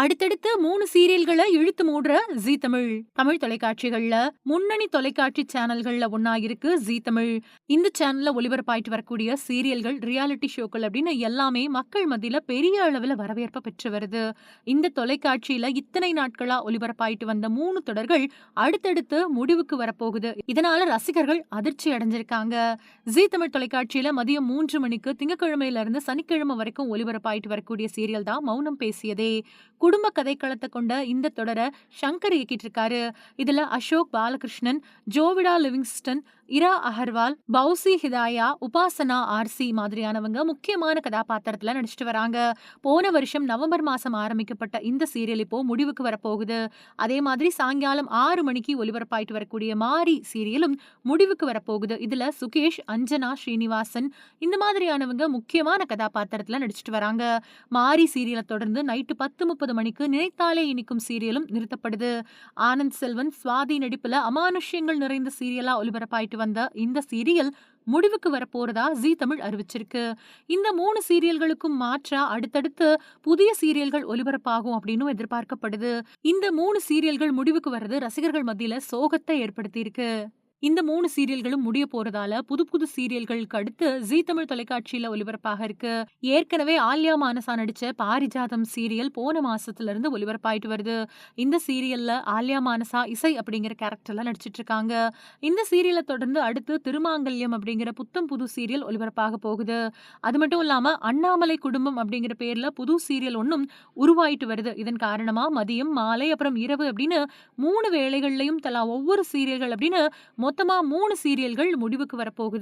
அடுத்தடுத்து மூணு சீரியல்களை இழுத்து மூடுற ஜீ தமிழ். தமிழ் தொலைக்காட்சிகள்ல முன்னணி தொலைக்காட்சி சேனல்கள்ல ஒன்னா இருக்கு ஜீ தமிழ். இந்த சேனல்ல ஒளிபரப்பாயிட்டு வரக்கூடிய சீரியல்கள் ரியாலிட்டி ஷோக்கள் அப்படின்னு எல்லாமே மக்கள் மத்தியில பெரிய அளவுல வரவேற்பை பெற்று வருது. இந்த தொலைக்காட்சியில இத்தனை நாட்களா ஒளிபரப்பாயிட்டு வந்த மூணு தொடர்கள் அடுத்தடுத்து முடிவுக்கு வரப்போகுது. இதனால ரசிகர்கள் அதிர்ச்சி அடைஞ்சிருக்காங்க. ஜீ தமிழ் தொலைக்காட்சியில மதியம் மூன்று மணிக்கு திங்கக்கிழமையில இருந்து சனிக்கிழமை வரைக்கும் ஒளிபரப்பாயிட்டு வரக்கூடிய சீரியல் தான் மௌனம் பேசியதே. குடும்ப கதைக்களத்தை கொண்ட இந்த தொடரை சங்கர் இயக்கிட்டு இருக்காரு இதுல Ashok Balakrishnan Jovita Livingston Ira Agarwal Fousi Hidaya Upasana RC மாதிரியானவங்க முக்கியமான கதாபாத்திரத்துல நடிச்சிட்டு வராங்க. போன வருஷம் நவம்பர் மாசம் ஆரம்பிக்கப்பட்ட இந்த சீரியல் இப்போ முடிவுக்கு வரப்போகுது. அதே மாதிரி சாயங்காலம் ஆறு மணிக்கு ஒலிபரப்பாயிட்டு வரக்கூடிய மாரி சீரியலும் முடிவுக்கு வரப்போகுது. இதுல சுகேஷ் அஞ்சனா ஸ்ரீனிவாசன் இந்த மாதிரியானவங்க முக்கியமான கதாபாத்திரத்துல நடிச்சிட்டு வராங்க. மாரி சீரியலை தொடர்ந்து நைட்டு பத்து முப்பது மணிக்கு நினைத்தாலே இனிக்கும் சீரியலும் நிறுத்தப்படுது. ஆனந்த் செல்வன் சுவாதி நடிப்புல அமானுஷ்யங்கள் நிறைந்த சீரியலா ஒலிபரப்பாயிட்டு வந்த இந்த சீரியல் முடிவுக்கு வரப்போறதா ஜீ தமிழ் அறிவிச்சிருக்கு. இந்த மூணு சீரியல்களுக்கும் மாற்றா அடுத்தடுத்து புதிய சீரியல்கள் ஒலிபரப்பாகும் அப்படின்னு எதிர்பார்க்கப்படுது. இந்த மூணு சீரியல்கள் முடிவுக்கு வர்றது ரசிகர்கள் மத்தியில சோகத்தை ஏற்படுத்தியிருக்கு. இந்த மூணு சீரியல்களும் முடிய போறதால புது புது சீரியல்களுக்கு அடுத்து ஜி தமிழ் தொலைக்காட்சியில ஒலிபரப்பாக இருக்கு. ஏற்கனவே ஆல்யா மானசா நடிச்ச பாரிஜாதம் சீரியல் போன மாசத்துல இருந்து ஒலிபரப்பாயிட்டு வருது. இந்த சீரியல்ல ஆல்யா மானசா இசை அப்படிங்கிற கேரக்டர்ல நடிச்சிட்டு இருக்காங்க. இந்த சீரியலை தொடர்ந்து அடுத்து திருமாங்கல்யம் அப்படிங்கிற புத்தம் புது சீரியல் ஒலிபரப்பாக போகுது. அது மட்டும் இல்லாம அண்ணாமலை குடும்பம் அப்படிங்கிற பேர்ல புது சீரியல் ஒன்றும் உருவாயிட்டு வருது. இதன் காரணமா மதியம் மாலை அப்புறம் இரவு அப்படின்னு மூணு வேளைகள்லயும் தலா ஒவ்வொரு சீரியல்கள் அப்படின்னு மொத்தமா மூணு சீரியல்கள் முடிவுக்கு வரப்போகுது.